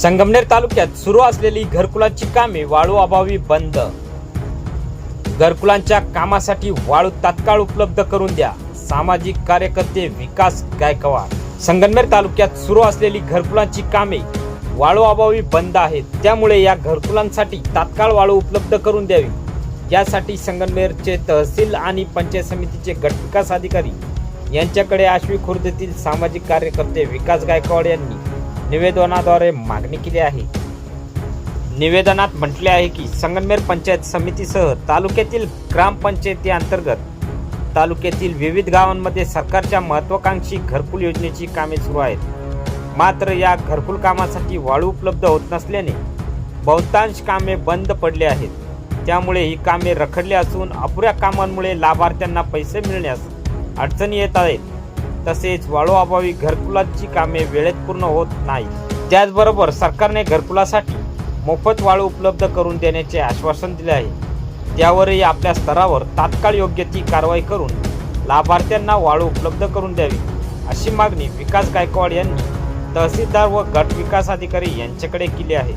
संगमनेर तालुक्यात सुरू असलेली घरकुलांची कामे वाळू अभावी बंद. घरकुलांच्या कामासाठी वाळू तात्काळ उपलब्ध करून द्या. सामाजिक कार्यकर्ते विकास गायकवाड. संगमनेर तालुक्यात सुरू असलेली घरकुलांची कामे वाळू अभावी बंद आहेत. त्यामुळे या घरकुलांसाठी तात्काळ वाळू उपलब्ध करून द्यावी. यासाठी संगमनेरचे तहसील आणि पंचायत समितीचे गट विकास अधिकारी यांच्याकडे आश्वी खुर्दतील सामाजिक कार्यकर्ते विकास गायकवाड यांनी निवेदनाद्वारे मागणी केली आहे. निवेदनात म्हटले आहे की संगमनेर पंचायत समितीसह तालुक्यातील ग्रामपंचायती अंतर्गत तालुक्यातील विविध गावांमध्ये सरकारच्या महत्वाकांक्षी घरकुल योजनेची कामे सुरू आहेत. मात्र या घरकुल कामासाठी वाळू उपलब्ध होत नसल्याने बहुतांश कामे बंद पडली आहेत. त्यामुळे ही कामे रखडली असून अपुऱ्या कामांमुळे लाभार्थ्यांना पैसे मिळण्यास अडचणी येत आहेत. तसेच वाळूअभावी घरकुलाची कामे वेळेत पूर्ण होत नाही. त्याचबरोबर सरकारने घरकुलासाठी मोफत वाळू उपलब्ध करून देण्याचे आश्वासन दिले आहे. त्यावरही आपल्या स्तरावर तात्काळ योग्य ती कारवाई करून लाभार्थ्यांना वाळू उपलब्ध करून द्यावी अशी मागणी विकास गायकवाड यांनी तहसीलदार व गट विकास अधिकारी यांच्याकडे केली आहे.